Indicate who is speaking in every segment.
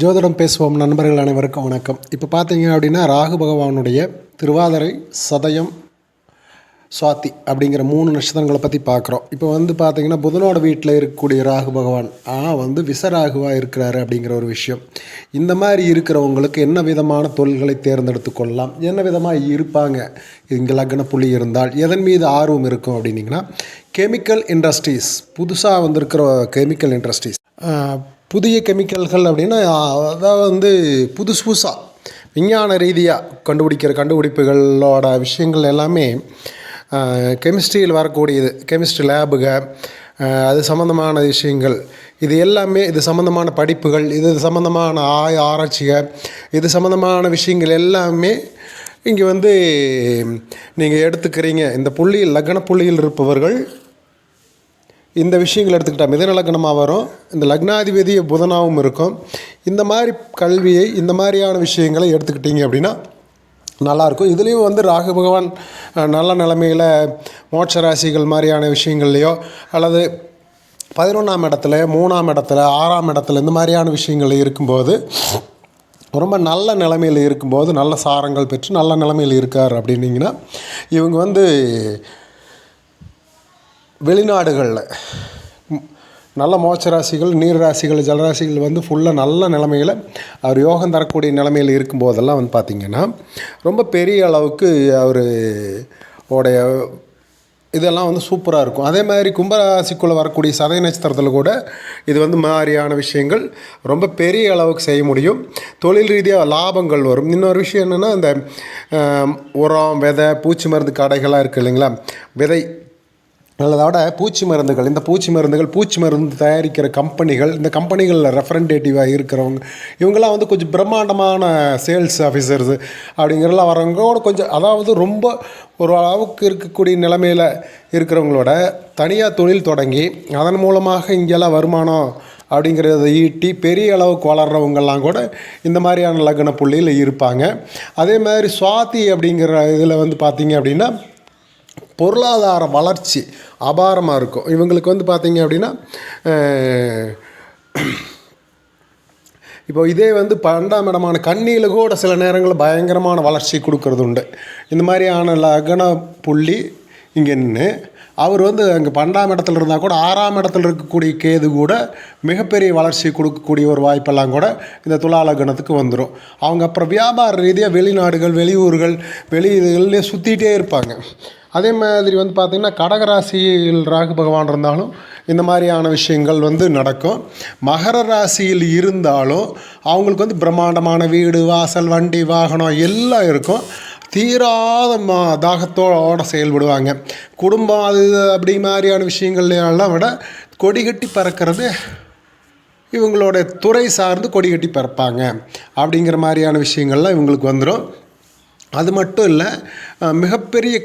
Speaker 1: ஜோதிடம் பேசுவோம் நண்பர்கள் அனைவருக்கும் வணக்கம். இப்போ பார்த்தீங்க அப்படின்னா ராகு பகவானுடைய திருவாதிரை சதயம் சுவாத்தி அப்படிங்கிற மூணு நட்சத்திரங்களை பற்றி பார்க்குறோம் இப்போ வந்து பார்த்திங்கன்னா புதனோட வீட்டில் இருக்கக்கூடிய ராகு பகவான் ஆனால் வந்து விசராகுவாக இருக்கிறாரு அப்படிங்கிற ஒரு விஷயம். இந்த மாதிரி இருக்கிறவங்களுக்கு என்ன விதமான தொழில்களை தேர்ந்தெடுத்து கொள்ளலாம்? என்ன விதமாக இருப்பாங்க? இங்கே லக்ன புள்ளி இருந்தால் எதன் மீது ஆர்வம் இருக்கும் அப்படின்னிங்கன்னா கெமிக்கல் இண்டஸ்ட்ரீஸ் புதுசாக வந்திருக்கிற கெமிக்கல் இண்டஸ்ட்ரீஸ் புதிய கெமிக்கல்கள் அப்படின்னா அதாவது வந்து புதுசு புதுசாக விஞ்ஞான ரீதியாக கண்டுபிடிக்கிற கண்டுபிடிப்புகளோட விஷயங்கள் எல்லாமே கெமிஸ்ட்ரியில் வரக்கூடியது. கெமிஸ்ட்ரி லேபுக அது சம்மந்தமான விஷயங்கள். இது எல்லாமே இது சம்மந்தமான படிப்புகள் இது சம்மந்தமான ஆய ஆராய்ச்சிகள் இது சம்மந்தமான விஷயங்கள் எல்லாமே இங்கே வந்து நீங்கள் எடுத்துக்கிறீங்க. இந்த புள்ளியில் லக்ன புள்ளியில் இருப்பவர்கள் இந்த விஷயங்கள் எடுத்துக்கிட்டால் மிதன லக்னமாக வரும். இந்த லக்னாதிபதி புதனாகவும் இருக்கும். இந்த மாதிரி கல்வியை இந்த மாதிரியான விஷயங்களை எடுத்துக்கிட்டீங்க அப்படின்னா நல்லாயிருக்கும். இதுலேயும் வந்து ராகு பகவான் நல்ல நிலைமையில் மோட்ச ராசிகள் மாதிரியான விஷயங்கள்லையோ அல்லது பதினொன்றாம் இடத்துல மூணாம் இடத்துல ஆறாம் இடத்துல இந்த மாதிரியான விஷயங்கள் இருக்கும்போது ரொம்ப நல்ல நிலைமையில் இருக்கும்போது நல்ல சாரங்கள் பெற்று நல்ல நிலைமையில் இருக்கார் அப்படின்னிங்கன்னா இவங்க வந்து வெளிநாடுகளில். நல்ல மோட்ச ராசிகள் நீர் ராசிகள் ஜலராசிகள் வந்து ஃபுல்லாக நல்ல நிலமையில் அவர் யோகம் தரக்கூடிய நிலமையில் இருக்கும்போதெல்லாம் வந்து பார்த்திங்கன்னா ரொம்ப பெரிய அளவுக்கு அவர் உடைய இதெல்லாம் வந்து சூப்பராக இருக்கும். அதே மாதிரி கும்பராசிக்குள்ளே வரக்கூடிய சதய நட்சத்திரத்தில் கூட இது வந்து மாதிரியான விஷயங்கள் ரொம்ப பெரிய அளவுக்கு செய்ய முடியும். தொழில் ரீதியாக லாபங்கள் வரும். இன்னொரு விஷயம் என்னென்னா இந்த உரம் விதை பூச்சி மருந்து கடைகளாக இருக்குது இல்லைங்களா? விதை நல்லதோட பூச்சி மருந்துகள் இந்த பூச்சி மருந்துகள் பூச்சி மருந்து தயாரிக்கிற கம்பெனிகள் இந்த கம்பெனிகளில் ரெஃபரண்டேட்டிவாக இருக்கிறவங்க இவங்கெல்லாம் வந்து கொஞ்சம் பிரம்மாண்டமான சேல்ஸ் ஆஃபீஸர்ஸ் அப்படிங்கிறலாம் வரவங்களோட கொஞ்சம் அதாவது ரொம்ப ஒரு அளவுக்கு இருக்கக்கூடிய நிலைமையில் இருக்கிறவங்களோட தனியாக தொழில் தொடங்கி அதன் மூலமாக இங்கெல்லாம் வருமானம் அப்படிங்கிறத ஈட்டி பெரிய அளவுக்கு வளர்கிறவங்கெல்லாம் கூட இந்த மாதிரியான லக்ன புள்ளியில் இருப்பாங்க. அதே மாதிரி சுவாதி அப்படிங்கிற இதில் வந்து பார்த்திங்க அப்படின்னா பொருளாதார வளர்ச்சி அபாரமாக இருக்கும். இவங்களுக்கு வந்து பார்த்தீங்க அப்படின்னா இப்போ இதே வந்து பன்னெண்டாம் இடமான கண்ணியில் கூட சில நேரங்களில் பயங்கரமான வளர்ச்சி கொடுக்கறது உண்டு இந்த மாதிரியான லக்ன புள்ளி இங்கே நின்று அவர் வந்து அங்கே பன்னெண்டாம் இடத்துல இருந்தால் கூட ஆறாம் இடத்துல இருக்கக்கூடிய கேது கூட மிகப்பெரிய வளர்ச்சி கொடுக்கக்கூடிய ஒரு வாய்ப்பெல்லாம் கூட இந்த துலா கணத்துக்கு வந்துடும் அவங்க அப்புறம் வியாபார ரீதியாக வெளிநாடுகள் வெளியூர்கள் வெளி இதுகள்லேயே சுற்றிட்டே இருப்பாங்க. அதே மாதிரி வந்து பார்த்திங்கன்னா கடகராசியில் ராகு பகவான் இருந்தாலும் இந்த மாதிரியான விஷயங்கள் வந்து நடக்கும். மகர ராசியில் இருந்தாலும் அவங்களுக்கு வந்து பிரம்மாண்டமான வீடு வாசல் வண்டி வாகனம் எல்லாம் இருக்கும். தீராத மா தாகத்தோட செயல்படுவாங்க. குடும்பம் அது அப்படி மாதிரியான விஷயங்கள்லாம் விட கொடி கட்டி பறக்கிறது இவங்களோட துறை சார்ந்து கொடி கட்டி பறப்பாங்க. அப்படிங்கிற மாதிரியான விஷயங்கள்லாம் இவங்களுக்கு வந்துடும் அது மட்டும் இல்லை மிகப்பெரிய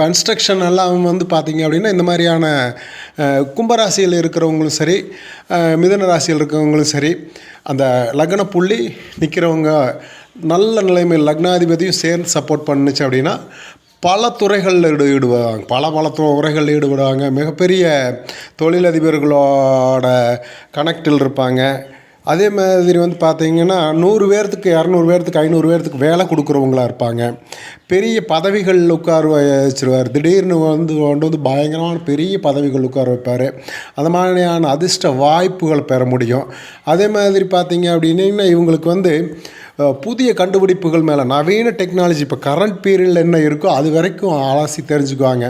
Speaker 1: கன்ஸ்ட்ரக்ஷன் எல்லாம் வந்து பார்த்திங்க அப்படின்னா இந்த மாதிரியான கும்பராசியில் இருக்கிறவங்களும் சரி மிதன மிதுன ராசியில் இருக்கிறவங்களும் சரி அந்த லக்ன புள்ளி நிற்கிறவங்க நல்ல நிலைமையில் லக்னாதிபதியும் சேர்ந்து சப்போர்ட் பண்ணுச்சு அப்படின்னா பல துறைகளில் ஈடு ஈடுபடுவாங்க. பல பல துறைகளில் ஈடுபடுவாங்க. மிகப்பெரிய தொழிலதிபர்களோட கனெக்டில் இருப்பாங்க. அதே மாதிரி வந்து பார்த்தீங்கன்னா நூறு பேர்த்துக்கு இரநூறு பேர்த்துக்கு ஐநூறு பேர்த்துக்கு வேலை கொடுக்குறவங்களா இருப்பாங்க. பெரிய பதவிகளில் உட்கார வச்சிருவார். திடீர்னு வந்து கொண்டு வந்து பயங்கரமான பெரிய பதவிகள் உட்கார வைப்பார். அந்த மாதிரியான அதிர்ஷ்ட வாய்ப்புகளை பெற முடியும். அதே மாதிரி பார்த்தீங்க அப்படின்னா இவங்களுக்கு வந்து புதிய கண்டுபிடிப்புகள் மேலே நவீன டெக்னாலஜி இப்போ கரண்ட் பீரியடில் என்ன இருக்கோ அது வரைக்கும் அலசி தெரிஞ்சுக்குவாங்க.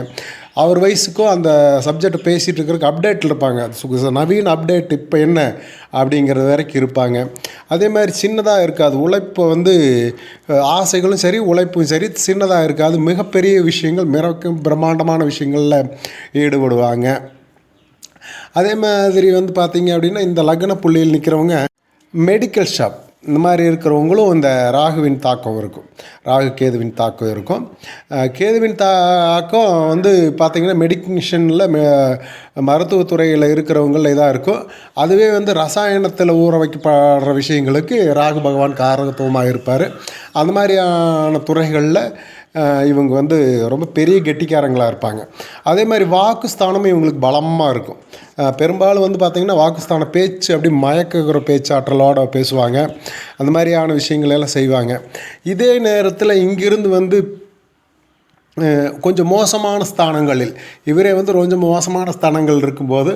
Speaker 1: அவர் வயசுக்கும் அந்த சப்ஜெக்ட் பேசிகிட்டு இருக்கிறதுக்கு அப்டேட்டில் இருப்பாங்க. சு- நவீன அப்டேட் இப்போ என்ன அப்படிங்கிறது வரைக்கும் இருப்பாங்க. அதே மாதிரி சின்னதாக இருக்காது. உழைப்பு வந்து ஆசைகளும் சரி உழைப்பும் சரி சின்னதாக இருக்காது. மிகப்பெரிய விஷயங்கள் மிகவும் பிரம்மாண்டமான விஷயங்களில் ஈடுபடுவாங்க. அதே மாதிரி வந்து பார்த்தீங்க அப்படின்னா இந்த லக்ன புள்ளியில் நிற்கிறவங்க மெடிக்கல் ஷாப் இந்த மாதிரி இருக்கிறவங்களும் இந்த ராகுவின் தாக்கம் இருக்கும். ராகு கேதுவின் தாக்கம் இருக்கும். கேதுவின் தாக்கம் வந்து பார்த்திங்கன்னா மெடிக்கேஷனில் மருத்துவத்துறையில் இருக்கிறவங்கள இதாக இருக்கும். அதுவே வந்து ரசாயனத்தில் ஊற வைக்கப்படுற விஷயங்களுக்கு ராகு பகவான் காரகத்துவமாக இருப்பார். அந்த மாதிரியான துறைகளில் இவங்க வந்து ரொம்ப பெரிய கெட்டிக்காரங்களாக இருப்பாங்க. அதே மாதிரி வாக்குஸ்தானமும் இவங்களுக்கு பலமாக இருக்கும். பெரும்பாலும் வந்து பார்த்திங்கன்னா வாக்குஸ்தான பேச்சு அப்படி மயக்குகிற பேச்சாற்றலோட பேசுவாங்க. அந்த மாதிரியான விஷயங்களெல்லாம் செய்வாங்க. இதே நேரத்தில் இங்கிருந்து வந்து கொஞ்சம் மோசமான ஸ்தானங்களில் இவரே வந்து கொஞ்சம் மோசமான ஸ்தானங்கள் இருக்கும்போது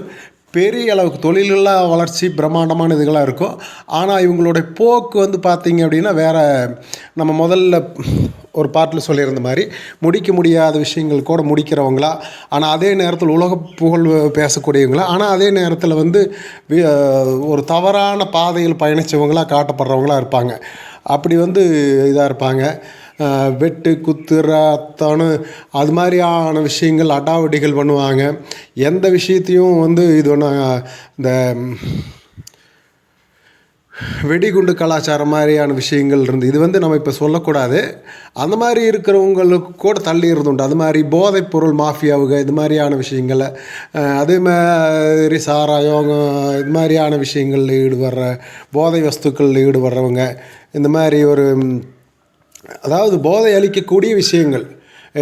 Speaker 1: பெரிய அளவுக்கு தொழிலெல்லாம் வளர்ச்சி பிரம்மாண்டமான இதுகளாக இருக்கும் ஆனால் இவங்களுடைய போக்கு வந்து பார்த்திங்க அப்படின்னா வேறு நம்ம முதல்ல ஒரு பாட்டில் சொல்லியிருந்த மாதிரி முடிக்க முடியாத விஷயங்கள் கூட முடிக்கிறவங்களா. ஆனால் அதே நேரத்தில் உலக புகழ் பேசக்கூடியவங்களா. ஆனால் அதே நேரத்தில் வந்து ஒரு தவறான பாதையில் பயணித்தவங்களாக காட்டப்படுறவங்களா இருப்பாங்க. அப்படி வந்து இதாக இருப்பாங்க. வெட்டு குத்து ரத்தம்னு அது மாதிரியான விஷயங்கள் அடாவடிகள் பண்ணுவாங்க. எந்த விஷயத்தையும் வந்து இது ஒன்று இந்த வெடிகுண்டு கலாச்சாரம் மாதிரியான விஷயங்கள் இருந்து இது வந்து நம்ம இப்போ சொல்லக்கூடாது. அந்த மாதிரி இருக்கிறவங்களுக்கு கூட தள்ளி இருந்துண்டு அது மாதிரி போதைப் பொருள் மாஃபியாவுக இது மாதிரியான விஷயங்களை அதே மாதிரி சாராயம் இது மாதிரியான விஷயங்களில் ஈடுபடுற போதை வஸ்துக்களில் ஈடுபடுறவங்க இந்த மாதிரி ஒரு அதாவது போதை அளிக்கக்கூடிய விஷயங்கள்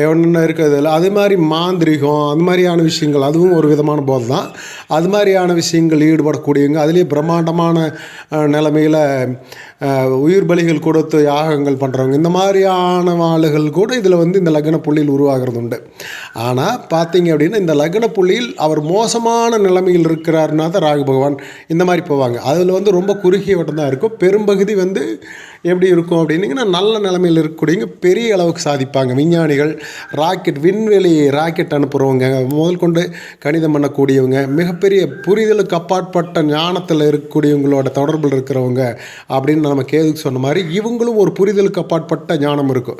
Speaker 1: ஒன்று இருக்கிறதுல அது மாதிரி மாந்திரிகம் அது மாதிரியான விஷயங்கள் அதுவும் ஒரு விதமான போதை தான் அது மாதிரியான விஷயங்கள் ஈடுபடக்கூடியவங்க அதுலேயே பிரம்மாண்டமான நிலைமையில் உயிர் பலிகள் கொடுத்து யாகங்கள் பண்ணுறவங்க இந்த மாதிரியான ஆளுகள் கூட இதில் வந்து இந்த லக்ன புள்ளியில் உருவாகிறது உண்டு ஆனால் பார்த்தீங்க அப்படின்னா இந்த லக்ன புள்ளியில் அவர் மோசமான நிலைமையில் இருக்கிறாருன்னா தான் ராகு பகவான் இந்த மாதிரி போவாங்க. அதில் வந்து ரொம்ப குறுகிய வட்டம் தான் இருக்கும். பெரும்பகுதி வந்து எப்படி இருக்கும் அப்படின்னீங்கன்னா நல்ல நிலைமையில் இருக்கக்கூடியவங்க பெரிய அளவுக்கு சாதிப்பாங்க. விஞ்ஞானிகள் ராக்கெட் விண்வெளி ராக்கெட் அனுப்புகிறவங்க முதல் கொண்டு கணிதம் பண்ணக்கூடியவங்க மிகப்பெரிய புரிதலுக்கு அப்பாற்பட்ட ஞானத்தில் இருக்கக்கூடியவங்களோட தொடர்பில் இருக்கிறவங்க அப்படின்னு நம்ம கேதுக்கு சொன்ன மாதிரி இவங்களும் ஒரு புரிதலுக்கு அப்பாற்பட்ட ஞானம் இருக்கும்.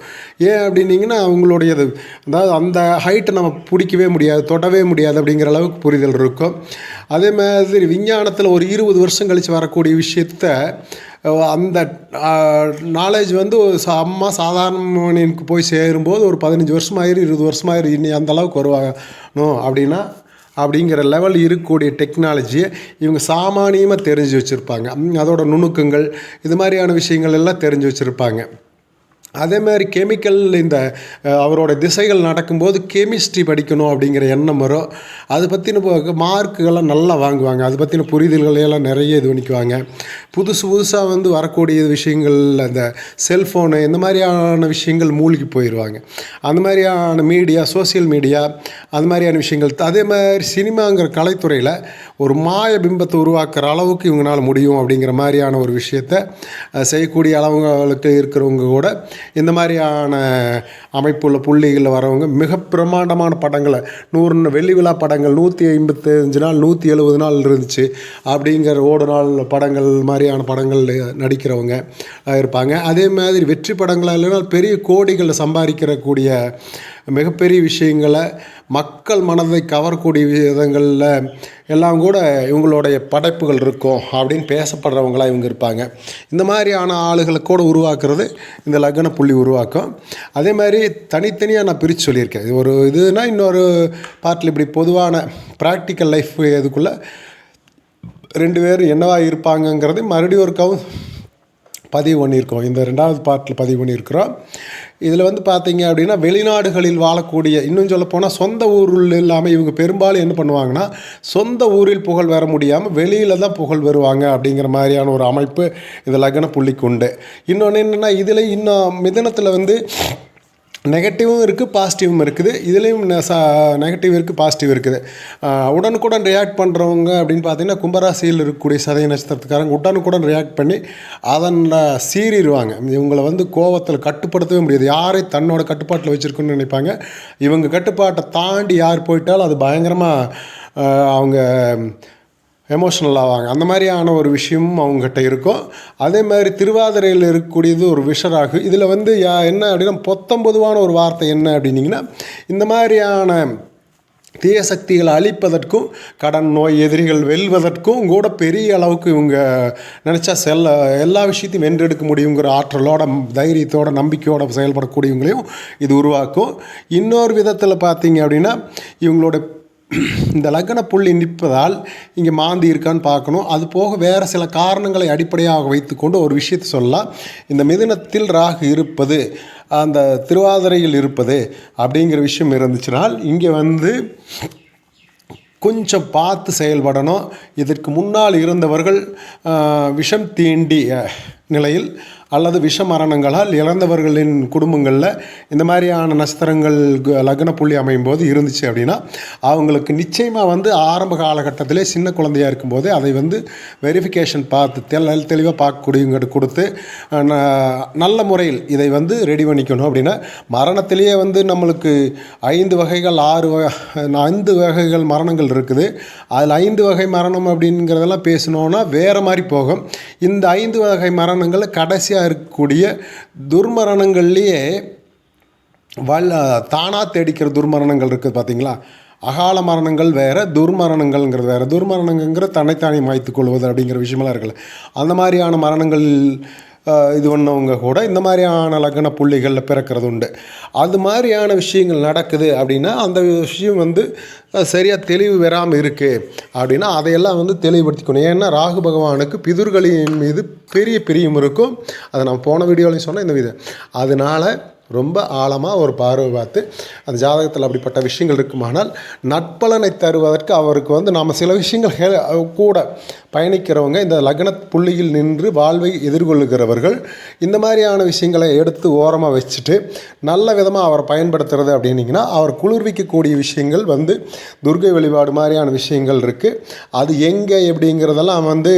Speaker 1: ஏன் அப்படின்னீங்கன்னா அவங்களுடையது அதாவது அந்த ஹைட்டை நம்ம பிடிக்கவே முடியாது தொடவே முடியாது அப்படிங்கிற அளவுக்கு புரிதல் இருக்கும். அதே மாதிரி விஞ்ஞானத்தில் ஒரு இருபது வருஷம் கழித்து வரக்கூடிய விஷயத்த அந்த நாலேஜ் வந்து ஒரு அம்மா சாதாரணனுக்கு போய் சேரும்போது ஒரு பதினஞ்சு வருஷம் ஆயிரும் இருபது வருஷம் ஆயிரும் இனி அந்த அளவுக்கு வருவாங்கணும் அப்படின்னா அப்படிங்கிற லெவல் இருக்கக்கூடிய டெக்னாலஜியை இவங்க சாமானியமாக தெரிஞ்சு வச்சுருப்பாங்க. அதோட நுணுக்கங்கள் இது மாதிரியான விஷயங்கள் எல்லாம் தெரிஞ்சு வச்சுருப்பாங்க. அதே மாதிரி கெமிக்கல் இந்த அவரோட திசைகள் நடக்கும்போது கெமிஸ்ட்ரி படிக்கணும் அப்படிங்கிற எண்ணம் வரும். அதை பற்றின மார்க்குகள்லாம் நல்லா வாங்குவாங்க. அதை பற்றின புரிதல்களை எல்லாம் நிறைய இது பண்ணிக்குவாங்க. புதுசு புதுசாக வந்து வரக்கூடிய விஷயங்கள் அந்த செல்ஃபோனு இந்த மாதிரியான விஷயங்கள் மூழ்கி போயிடுவாங்க அந்த மாதிரியான மீடியா சோஷியல் மீடியா அந்த மாதிரியான விஷயங்கள். அதே மாதிரி சினிமாங்கிற கலைத்துறையில் ஒரு மாய பிம்பத்தை உருவாக்குற அளவுக்கு இவங்களால முடியும் அப்படிங்கிற மாதிரியான ஒரு விஷயத்தை செய்யக்கூடிய அளவுங்களுக்கு இருக்கிறவங்க கூட இந்த மாதிரியான அமைப்புள்ள புள்ளிகளில் வரவங்க மிக பிரமாண்டமான படங்களை நூறு வெள்ளி விழா படங்கள் நூற்றி ஐம்பத்தஞ்சு நாள் நூற்றி எழுபது நாள் இருந்துச்சு. அப்படிங்கிற ஓடு நாள் படங்கள் மாதிரியான படங்கள் நடிக்கிறவங்க இருப்பாங்க. அதே மாதிரி வெற்றி படங்களாக இல்லைனா பெரிய கோடிகளில் சம்பாதிக்கிறக்கூடிய மிகப்பெரிய விஷயங்களை மக்கள் மனதை கவரக்கூடிய விதங்களில் எல்லாம் கூட இவங்களுடைய படைப்புகள் இருக்கும் அப்படின்னு பேசப்படுறவங்களாக இவங்க இருப்பாங்க. இந்த மாதிரியான ஆளுகளை கூட உருவாக்குறது இந்த லக்ன புள்ளி உருவாக்கும். அதே மாதிரி தனித்தனியாக நான் பிரித்து சொல்லியிருக்கேன். இது ஒரு இதுனா இன்னொரு பார்ட்டில் இப்படி பொதுவான ப்ராக்டிக்கல் லைஃப் இதுக்குள்ளே ரெண்டு பேரும் என்னவா இருப்பாங்கங்கிறது மறுபடியும் ஒரு கவு பதிவு பண்ணியிருக்கோம். இந்த ரெண்டாவது பார்ட்டில் பதிவு பண்ணியிருக்கிறோம். இதில் வந்து பார்த்தீங்க அப்படின்னா வெளிநாடுகளில் வாழக்கூடிய இன்னும் சொல்லப்போனால் சொந்த ஊரில் இல்லாமல் இவங்க பெரும்பாலும் என்ன பண்ணுவாங்கன்னா சொந்த ஊரில் புகழ் வர முடியாமல் வெளியில் தான் புகழ் வருவாங்க அப்படிங்கிற மாதிரியான ஒரு அமைப்பு இது லக்ன புள்ளிக்கு உண்டு. இன்னொன்று என்னென்னா இதில் இன்னும் மிதனத்தில் வந்து நெகட்டிவும் இருக்குது பாசிட்டிவும் இருக்குது. இதுலேயும் நெகட்டிவ் இருக்குது பாசிட்டிவ் இருக்குது. உடனுக்குடன் ரியாக்ட் பண்ணுறவங்க அப்படின்னு பார்த்தீங்கன்னா கும்பராசியில் இருக்கக்கூடிய சதய நட்சத்திரத்துக்காரங்க உடனுக்குடன் ரியாக்ட் பண்ணி அதன் சீறிடுவாங்க. இவங்களை வந்து கோவத்தில் கட்டுப்படுத்தவே முடியாது. யாரை தன்னோட கட்டுப்பாட்டில் வச்சுருக்குன்னு நினைப்பாங்க. இவங்க கட்டுப்பாட்டை தாண்டி யார் போயிட்டாலும் அது பயங்கரமாக அவங்க எமோஷ்னல் ஆவாங்க. அந்த மாதிரியான ஒரு விஷயமும் அவங்ககிட்ட இருக்கும். அதே மாதிரி திருவாதிரையில் இருக்கக்கூடியது ஒரு விஷராகு. இதில் வந்து யா என்ன அப்படின்னா பொத்தம்பொதுவான ஒரு வார்த்தை என்ன அப்படின்னிங்கன்னா இந்த மாதிரியான தீய சக்திகளை அழிப்பதற்கும் கடன் நோய் எதிரிகள் வெல்வதற்கும் கூட பெரிய அளவுக்கு இவங்க நினச்சா செல்ல எல்லா விஷயத்தையும் வென்றெடுக்க முடியுங்கிற ஆற்றலோட தைரியத்தோட நம்பிக்கையோட செயல்படக்கூடியவங்களையும் இது உருவாக்கும். இன்னொரு விதத்தில் பார்த்தீங்க அப்படின்னா இவங்களோட இந்த லக்ன புள்ளி நிற்பதால் இங்கே மாந்தி இருக்கான்னு பார்க்கணும். அது போக வேறு சில காரணங்களை அடிப்படையாக வைத்துக்கொண்டு ஒரு விஷயத்தை சொல்லலாம். இந்த மிதுனத்தில் ராகு இருப்பது அந்த திருவாதிரையில் இருப்பது அப்படிங்கிற விஷயம் இருந்துச்சுனால் இங்கே வந்து கொஞ்சம் பார்த்து செயல்படணும். இதற்கு முன்னால் இருந்தவர்கள் விஷம் தீண்டிய நிலையில் அல்லது விஷ மரணங்களால் இறந்தவர்களின் குடும்பங்களில் இந்த மாதிரியான நட்சத்திரங்கள் லக்ன புள்ளி அமையும் போது இருந்துச்சு அப்படின்னா அவங்களுக்கு நிச்சயமாக வந்து ஆரம்ப காலகட்டத்திலே சின்ன குழந்தையாக இருக்கும்போதே அதை வந்து வெரிஃபிகேஷன் பார்த்து தெள தெளிவாக பார்க்கக்கூடியவங்கிட்ட கொடுத்து நல்ல முறையில் இதை வந்து ரெடி பண்ணிக்கணும் அப்படின்னா மரணத்திலேயே வந்து நம்மளுக்கு ஐந்து வகைகள் ஆறு ஐந்து வகைகள் மரணங்கள் இருக்குது. அதில் ஐந்து வகை மரணம் அப்படிங்கிறதெல்லாம் பேசணுன்னா வேறு மாதிரி போகும். இந்த ஐந்து வகை மரணங்கள் கடைசியாக இருக்கக்கூடிய துர்மரணங்கள்லேயே வல்ல தானாக தேடிக்கிற துர்மரணங்கள் இருக்குது பார்த்தீங்களா? அகால மரணங்கள் வேறு துர்மரணங்கள்ங்கிறது வேறு. துர்மரணங்கிற தன்னைத்தானே மாய்த்து கொள்வது அப்படிங்கிற விஷயமெல்லாம் இருக்குல்ல. அந்த மாதிரியான மரணங்கள் இது பண்ணவங்க கூட இந்த மாதிரியான லக்ன புள்ளிகளில் பிறக்கிறது உண்டு அது மாதிரியான விஷயங்கள் நடக்குது அப்படின்னா அந்த விஷயம் வந்து சரியாக தெளிவு வராமல் இருக்குது அப்படின்னா அதையெல்லாம் வந்து தெளிவுபடுத்திக்கணும். ஏன்னா ராகு பகவானுக்கு பிதுர்களின் மீது பெரிய பிரியம் இருக்கும். அதை நான் போன வீடியோலையும் சொன்னேன் இந்த விதம் அதனால் ரொம்ப ஆழமாக ஒரு பார்வை பார்த்து அந்த ஜாதகத்தில் அப்படிப்பட்ட விஷயங்கள் இருக்குமானால் நட்பலனை தருவதற்கு அவருக்கு வந்து நாம் சில விஷயங்கள் ஹே- கூட பயணிக்கிறவங்க இந்த லக்ன புள்ளியில் நின்று வாழ்வை எதிர்கொள்ளுகிறவர்கள் இந்த மாதிரியான விஷயங்களை எடுத்து ஓரமாக வச்சுட்டு நல்ல விதமாக அவரை பயன்படுத்துறது அப்படின்னிங்கன்னா அவர் குளிர்விக்கக்கூடிய விஷயங்கள் வந்து துர்கை வழிபாடு மாதிரியான விஷயங்கள் இருக்குது அது எங்கே எப்படிங்கிறதெல்லாம் வந்து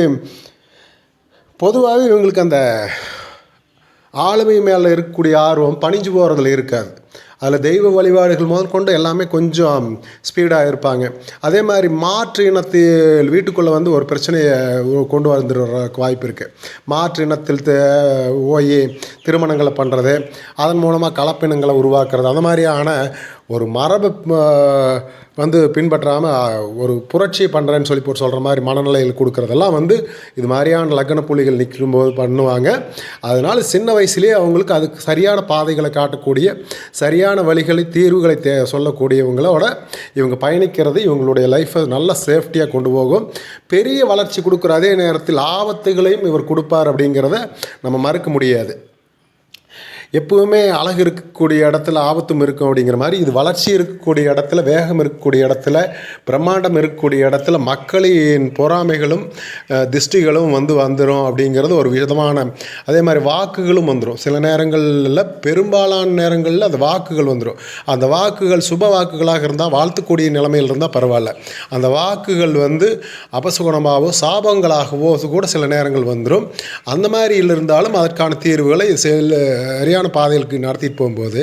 Speaker 1: பொதுவாகவே இவங்களுக்கு அந்த ஆளுமை மேலே இருக்கக்கூடிய ஆர்வம் பணிஞ்சு போகிறதுல இருக்காது. அதில் தெய்வ வழிபாடுகள் முதல் கொண்டு எல்லாமே கொஞ்சம் ஸ்பீடாக இருப்பாங்க. அதே மாதிரி மாற்று இனத்தில் வீட்டுக்குள்ளே வந்து ஒரு பிரச்சனையை கொண்டு வந்துடுறதுக்கு வாய்ப்பு இருக்குது மாற்று இனத்தில் போய் திருமணங்களை பண்ணுறது அதன் மூலமாக கலப்பினங்களை உருவாக்குறது அந்த மாதிரியான ஒரு மரபு வந்து பின்பற்றாமல் ஒரு புரட்சி பண்ணுறேன்னு சொல்லி போட்டு சொல்கிற மாதிரி மனநிலையில் கொடுக்குறதெல்லாம் வந்து இது மாதிரியான லக்ன புள்ளிகள் நிற்கும்போது பண்ணுவாங்க. அதனால் சின்ன வயசுலேயே அவங்களுக்கு அதுக்கு சரியான பாதைகளை காட்டக்கூடிய சரியான வழிகளை தீர்வுகளை தே சொல்லக்கூடியவங்களோட இவங்க பயணிக்கிறது இவங்களுடைய லைஃப்பை நல்ல சேஃப்டியாக கொண்டு போகும். பெரிய வளர்ச்சி கொடுக்குற அதே நேரத்தில் ஆபத்துகளையும் இவர் கொடுப்பார் அப்படிங்கிறத நம்ம மறுக்க முடியாது. எப்பவுமே அழகு இருக்கக்கூடிய இடத்துல ஆபத்தும் இருக்கும் அப்படிங்கிற மாதிரி இது வளர்ச்சி இருக்கக்கூடிய இடத்துல வேகம் இருக்கக்கூடிய இடத்துல பிரம்மாண்டம் இருக்கக்கூடிய இடத்துல மக்களின் பொறாமைகளும் திஷ்டிகளும் வந்து வந்துடும் அப்படிங்கிறது ஒரு விதமான அதே மாதிரி வாக்குகளும் வந்துடும் சில நேரங்களில் பெரும்பாலான நேரங்களில் அந்த வாக்குகள் வந்துடும் அந்த வாக்குகள் சுப வாக்குகளாக இருந்தால் வாழ்த்துக்கூடிய நிலைமையில் இருந்தால் பரவாயில்ல. அந்த வாக்குகள் வந்து அபசுகுணமாகவோ சாபங்களாகவோ கூட சில நேரங்கள் வந்துடும் அந்த மாதிரி இருந்தாலும் அதற்கான தீர்வுகளை செல் சரியான பாதைகளுக்கு நடத்திட்டு போகும்போது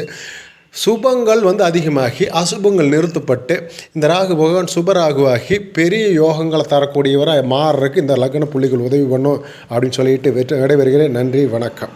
Speaker 1: சுபங்கள் வந்து அதிகமாகி அசுபங்கள் நிறுத்தப்பட்டு இந்த ராகு பகவான் சுபராகுவாகி பெரிய யோகங்களை தரக்கூடியவராக மாறுறதுக்கு இந்த லக்ன புள்ளிகள் உதவி பண்ணும் அப்படின்னு சொல்லிட்டு வெற்றி விடைபெறுகிறேன். நன்றி வணக்கம்.